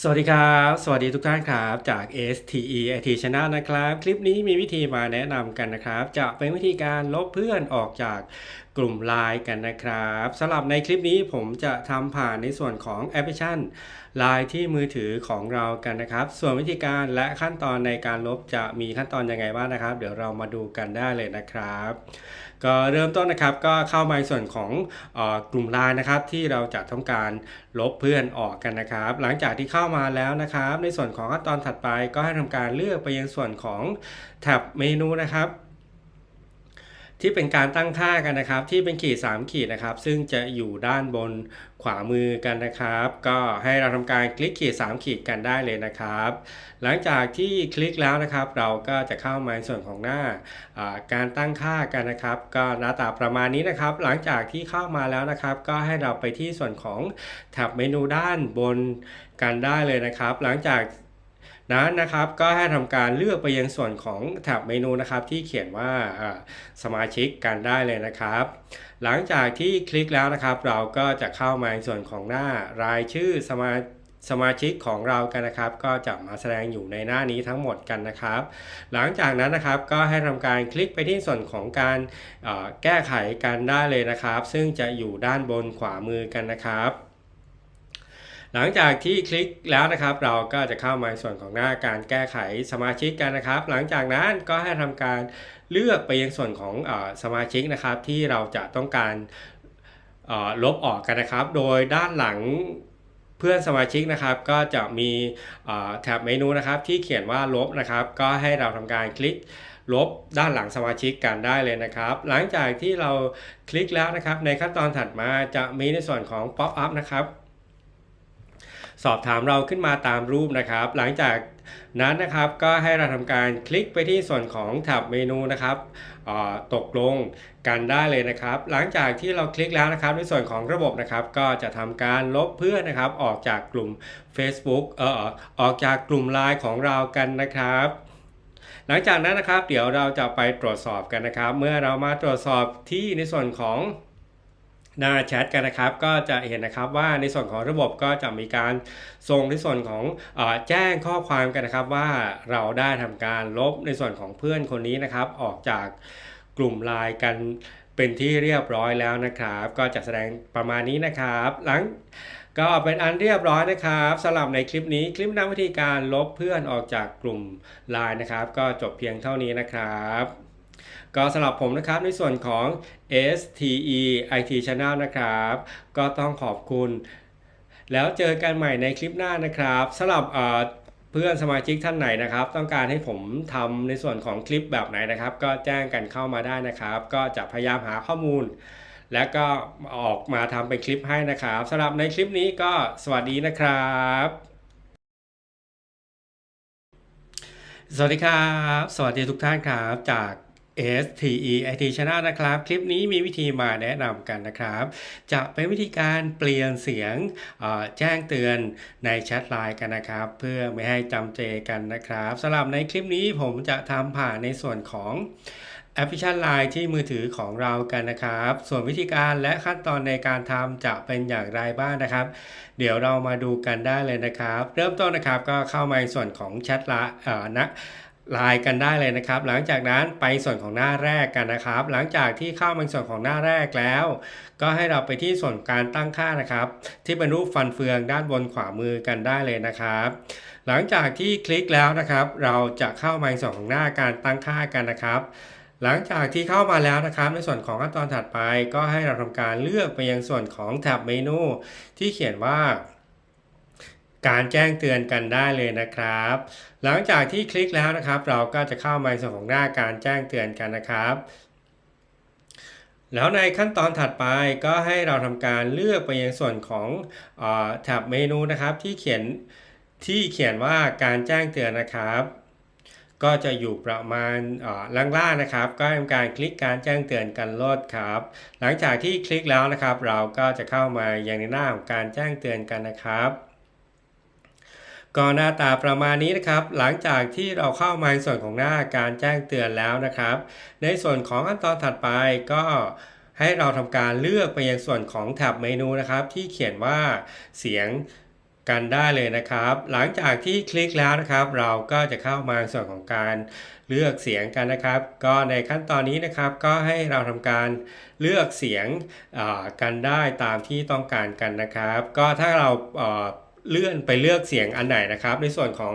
สวัสดีครับ สวัสดีทุกท่านครับ จาก STE IT Channel นะครับ คลิปนี้มีวิธีมาแนะนำกันนะครับ จะเป็นวิธีการลบเพื่อนออกจากกลุ่ม l ล n e กันนะครับสำหรับในคลิปนี้ผมจะทำผ่านในส่วนของแอปพลิเคชัน Line ที่มือถือของเรากันนะครับ ส่วนวิธีการและขั้นตอนในการลบจะมีขั้นตอนยังไงบ้างนะครับ เดี๋ยวเรามาดูกันได้เลยนะครับ ก็เริ่มต้นนะครับก็เข้ามาในส่วนของออกลุ่มไลน์นะครับ ที่เราจะต้องการลบเพื่อนออกกันนะครับ หลังจากที่เข้ามาแล้วนะครับ ในส่วนของขั้นตอนถัดไปก็ให้ทำการเลือกไปยังส่วนของแท็บเมนูนะครับ ที่เป็นการตั้งค่ากันนะครับ ที่เป็นขีด 3 ขีดนะครับ ซึ่งจะอยู่ด้านบนขวามือกันนะครับ ก็ให้เราทำการคลิกขีด 3 ขีดกันได้เลยนะครับ หลังจากที่คลิกแล้วนะครับ เราก็จะเข้ามาในส่วนของหน้าการตั้งค่ากันนะครับ ก็หน้าตาประมาณนี้นะครับ หลังจากที่เข้ามาแล้วนะครับ ก็ให้เราไปที่ส่วนของแท็บเมนูด้านบนกันได้เลยนะครับ หลังจาก นั้นนะครับก็ให้ทำการเลือกไปยังส่วนของแท็บเมนูนะครับที่เขียนว่าสมาชิกกันได้เลยนะครับ หลังจากที่คลิกแล้วนะครับ เราก็จะเข้ามาในส่วนของหน้ารายชื่อสมาสมาชิกของเรากันนะครับ ก็จะมาแสดงอยู่ในหน้านี้ทั้งหมดกันนะครับ หลังจากนั้นนะครับก็ให้ทำการคลิกไปที่ส่วนของการแก้ไขกันได้เลยนะครับ ซึ่งจะอยู่ด้านบนขวามือกันนะครับ หลังจากที่คลิกแล้วนะครับ เราก็จะเข้ามาในส่วนของหน้าการแก้ไขสมาชิกกันนะครับ หลังจากนั้นก็ให้ทำการเลือกไปยังส่วนของอสมาชิกนะครับ ที่เราจะต้องการลบออกกันนะครับ โดยด้านหลังเพื่อนสมาชิกนะครับก็จะมีแท็บเมนูนะครับที่เขียนว่าลบนะครับ ก็ให้เราทำการคลิกลบด้านหลังสมาชิกกันได้เลยนะครับ หลังจากที่เราคลิกแล้วนะครับ ในขั้นตอนถัดมาจะมีในส่วนของ Pop up นะครับ สอบถามเราขึ้นมาตามรูปนะครับ หลังจากนั้นนะครับก็ให้เราทำการคลิกไปที่ส่วนของแท็บเมนูนะครับตกลงกันได้เลยนะครับ หลังจากที่เราคลิกแล้วนะครับ ในส่วนของระบบนะครับก็จะทำการลบเพื่อนนะครับออกจากกลุ่ม Facebook เอ่อออกจากกลุ่ม Line ของเรากันนะครับหลังจากนั้นนะครับ เดี๋ยวเราจะไปตรวจสอบกันนะครับ เมื่อเรามาตรวจสอบที่ในส่วนของ หน้าแชทกันนะครับ ก็จะเห็นนะครับว่าในส่วนของระบบก็จะมีการส่งในส่วนของอแจ้งข้อความกันนะครับว่าเราได้ทำการลบในส่วนของเพื่อนคนนี้นะครับ ออกจากกลุ่มไลน์กันเป็นที่เรียบร้อยแล้วนะครับ ก็จะแสดงประมาณนี้นะครับ หลังก็เป็นอันเรียบร้อยนะครับสำหรับในคลิปนี้คลิปนำวิธีการลบเพื่อนออกจากกลุ่มไลน์นะครับ ก็จบเพียงเท่านี้นะครับ ก็สำหรับผมนะครับในส่วนของ STE IT Channel นะครับ ก็ต้องขอบคุณ แล้วเจอกันใหม่ในคลิปหน้านะครับสำหรับเพื่อนสมาชิกท่านไหนนะครับ ต้องการให้ผมทำในส่วนของคลิปแบบไหนนะครับ ก็แจ้งกันเข้ามาได้นะครับ ก็จะพยายามหาข้อมูล และก็ออกมาทำเป็นคลิปให้นะครับสำหรับในคลิปนี้ก็สวัสดีนะครับสวัสดีครับ สวัสดีทุกท่านครับจาก STE IT Channel นะครับ คลิปนี้มีวิธีมาแนะนำกันนะครับ จะเป็นวิธีการเปลี่ยนเสียงแจ้งเตือนในแชทไลน์กันนะครับ เพื่อไม่ให้จำเจกันนะครับสำหรับในคลิปนี้ผมจะทำผ่านในส่วนของแอปพลิเคชันไลน์ที่มือถือของเรากันนะครับ ส่วนวิธีการและขั้นตอนในการทำจะเป็นอย่างไรบ้างนะครับ เดี๋ยวเรามาดูกันได้เลยนะครับ เริ่มต้นนะครับก็เข้ามาในส่วนของแชทไลน์นะ ไลน์กันได้เลยนะครับ หลังจากนั้นไปส่วนของหน้าแรกกันนะครับ หลังจากที่เข้ามาส่วนของหน้าแรกแล้ว ก็ให้เราไปที่ส่วนการตั้งค่านะครับ ที่เป็นรูปฟันเฟืองด้านบนขวามือกันได้เลยนะครับ หลังจากที่คลิกแล้วนะครับ เราจะเข้ามาในส่วนของหน้าการตั้งค่ากันนะครับ หลังจากที่เข้ามาแล้วนะครับ ในส่วนของขั้นตอนถัดไป ก็ให้เราทำการเลือกไปยังส่วนของแท็บเมนูที่เขียนว่า การแจ้งเตือนกันได้เลยนะครับ หลังจากที่คลิกแล้วนะครับ เราก็จะเข้ามาในส่วนของหน้าการแจ้งเตือนกันนะครับแล้วในขั้นตอนถัดไปก็ให้เราทำการเลือกไปยังส่วนของแท็บเมนูนะครับที่เขียนที่เขียนว่าการแจ้งเตือนนะครับ ก็จะอยู่ประมาณล่างๆนะครับ ก็ทำการคลิกการแจ้งเตือนกันลดครับ หลังจากที่คลิกแล้วนะครับ เราก็จะเข้ามาอย่างในหน้าของการแจ้งเตือนกันนะครับ ก็หน้าตาประมาณนี้นะครับ หลังจากที่เราเข้ามาในส่วนของหน้าการแจ้งเตือนแล้วนะครับ ในส่วนของขั้นตอนถัดไปก็ให้เราทำการเลือกไปยังส่วนของแท็บเมนูนะครับ ที่เขียนว่าเสียงกันได้เลยนะครับ หลังจากที่คลิกแล้วนะครับ เราก็จะเข้ามาส่วนของการเลือกเสียงกันนะครับ ก็ในขั้นตอนนี้นะครับก็ให้เราทำการเลือกเสียงอ่ากันได้ตามที่ต้องการกันนะครับ ก็ถ้าเรา เลื่อนไปเลือกเสียงอันไหนนะครับ ในส่วนของ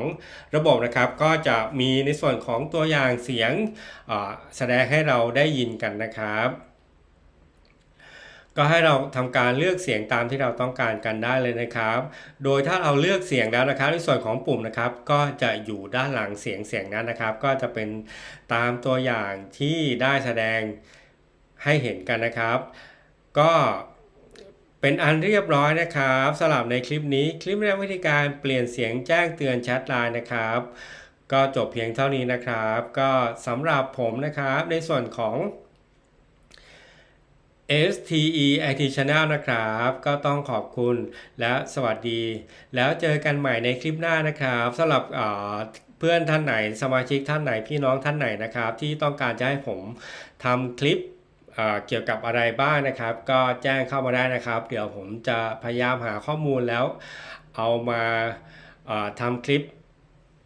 ระบบนะครับก็จะมีในส่วนของตัวอย่างเสียงแสดงให้เราได้ยินกันนะครับ ก็ให้เราทำการเลือกเสียงตามที่เราต้องการกันได้เลยนะครับ โดยถ้าเราเลือกเสียงแล้วนะครับ ในส่วนของปุ่มนะครับ ก็จะอยู่ด้านหลังเสียงเสียงนั้นนะครับ ก็จะเป็นตามตัวอย่างที่ได้แสดงให้เห็นกันนะครับ ก็ เป็นอันเรียบร้อยนะครับสำหรับในคลิปนี้คลิปแรกวิธีการเปลี่ยนเสียงแจ้งเตือนแชทไลน์นะครับ ก็จบเพียงเท่านี้นะครับ ก็สำหรับผมนะครับในส่วนของ STE IT Channel นะครับ ก็ต้องขอบคุณและสวัสดี แล้วเจอกันใหม่ในคลิปหน้านะครับสำหรับเอ่อเพื่อนท่านไหนสมาชิกท่านไหนพี่น้องท่านไหนนะครับ ที่ต้องการจะให้ผมทำคลิป เกี่ยวกับอะไรบ้างนะครับ ก็แจ้งเข้ามาได้นะครับ เดี๋ยวผมจะพยายามหาข้อมูลแล้ว เอามาทำคลิป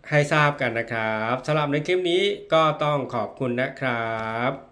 ให้ทราบกันนะครับสำหรับในคลิปนี้ก็ต้องขอบคุณนะครับ